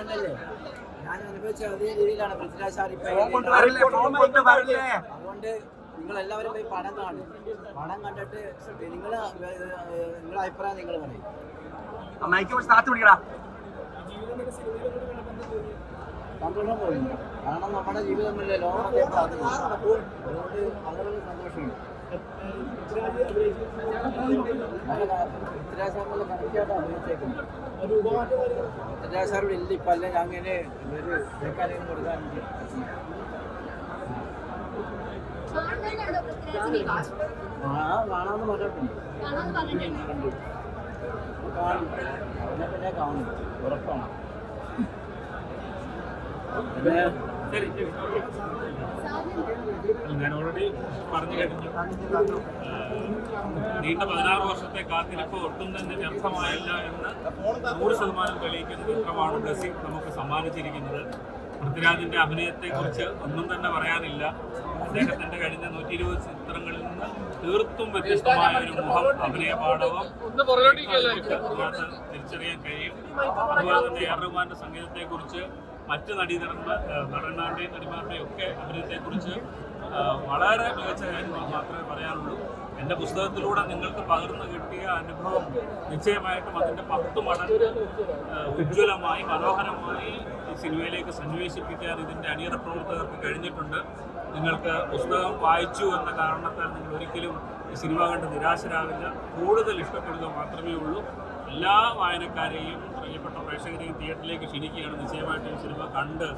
കണ്ടല്ലേ ഞാൻ അനുഭവിച്ച അതേ രീതിയിലാണ് പൃഥ്വിരാജ് സാർ. ഇപ്പൊ അതുകൊണ്ട് നിങ്ങൾ എല്ലാവരും പോയി പടം കാണും. പടം കണ്ടിട്ട് നിങ്ങൾ നിങ്ങളുടെ അഭിപ്രായം നിങ്ങൾ പറയും. സന്തോഷം പോയി. കാരണം നമ്മുടെ ജീവിതം ലോകം അതുകൊണ്ട് വളരെ സന്തോഷമുണ്ട്. പൃഥ്വിരാജ് ഇല്ല ഇപ്പം അല്ല അങ്ങനെ ബേക്കാരെയും കൊടുക്കാൻ ആ കാണാമെന്ന് പറഞ്ഞിട്ടുണ്ട് കാണും കാണും ഉറപ്പാണ്. ഞാൻ ഓൾറെഡി പറഞ്ഞു കഴിഞ്ഞു. നീണ്ട പതിനാറ് വർഷത്തെ കാത്തിരിപ്പ് ഒട്ടും തന്നെ വ്യർത്ഥമായില്ല എന്ന് നൂറ് ശതമാനം തെളിയിക്കുന്ന ചിത്രമാണ് ബ്ലസ്സി നമുക്ക് സമ്മാനിച്ചിരിക്കുന്നത്. പൃഥ്വിരാജിന്റെ അഭിനയത്തെക്കുറിച്ച് ഒന്നും തന്നെ പറയാനില്ല. അദ്ദേഹത്തിന്റെ കഴിഞ്ഞ നൂറ്റി ഇരുപത് ചിത്രങ്ങളിൽ നിന്ന് തീർത്തും വ്യത്യസ്തമായ ഒരു മുഖം അഭിനയ പാഠവും തിരിച്ചറിയാൻ കഴിയും. അതുപോലെ തന്നെ എ ആർ റഹ്മാന്റെ സംഗീതത്തെക്കുറിച്ച് മറ്റ് നടീനടന്മാർ നടന്മാരുടെയും നടിമാരുടെയും ഒക്കെ അഭിനയത്തെക്കുറിച്ച് വളരെ മികച്ച കാര്യങ്ങൾ മാത്രമേ പറയാനുള്ളൂ. എന്റെ പുസ്തകത്തിലൂടെ നിങ്ങൾക്ക് പകർന്നു കിട്ടിയ അനുഭവം നിശ്ചയമായിട്ടും അതിന്റെ പത്ത് മടങ്ങ് ഉജ്ജ്വലമായി മനോഹരമായി ഈ സിനിമയിലേക്ക് സന്നിവേശിപ്പിക്കാൻ ഇതിന്റെ അണിയറ പ്രവർത്തകർക്ക് കഴിഞ്ഞിട്ടുണ്ട്. നിങ്ങൾക്ക് പുസ്തകം വായിച്ചു എന്ന കാരണത്താൽ നിങ്ങൾ ഒരിക്കലും ഈ സിനിമ കണ്ട് നിരാശരാവില്ല. കൂടുതൽ ഇഷ്ടപ്പെടുക മാത്രമേ ഉള്ളൂ. എല്ലാ വായനക്കാരെയും പ്രിയപ്പെട്ട പ്രേക്ഷകരെയും തിയേറ്ററിലേക്ക് ക്ഷണിക്കുകയാണ്. നിശ്ചയമായിട്ടും സിനിമ കണ്ട്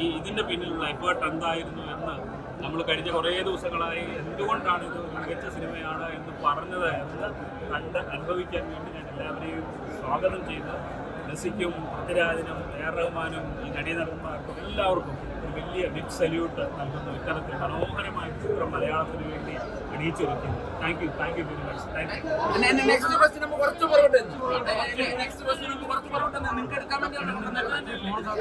ഈ ഇതിന്റെ പിന്നിലുള്ള എഫേർട്ട് എന്തായിരുന്നു എന്ന് നമ്മൾ കഴിഞ്ഞ കുറേ ദിവസങ്ങളായി എന്തുകൊണ്ടാണ് ഇത് മികച്ച സിനിമയാണ് എന്ന് പറഞ്ഞത് എന്ന് കണ്ട് അനുഭവിക്കാൻ വേണ്ടി ഞാൻ എല്ലാവരെയും സ്വാഗതം ചെയ്ത് രസിക്കും പൃഥ്വിരാജിനും എ ആർ റഹ്മാനും ഈ നടീനടന്മാർക്കും എല്ലാവർക്കും വലിയ ബിഗ് സല്യൂട്ട് നൽകുന്ന ഇത്തരത്തിൽ മനോഹരമായ ചിത്രം മലയാളത്തിന് വേണ്ടി അണിയിച്ചൊരുക്കുന്നു. Thank you thank you very much thank you next നമുക്ക് കുറച്ച് പുറകോട്ട് നെക്സ്റ്റ് നമുക്ക് കുറച്ച് പുറകോട്ട് നിങ്ങൾക്ക് എടുക്കാൻ വേണ്ടി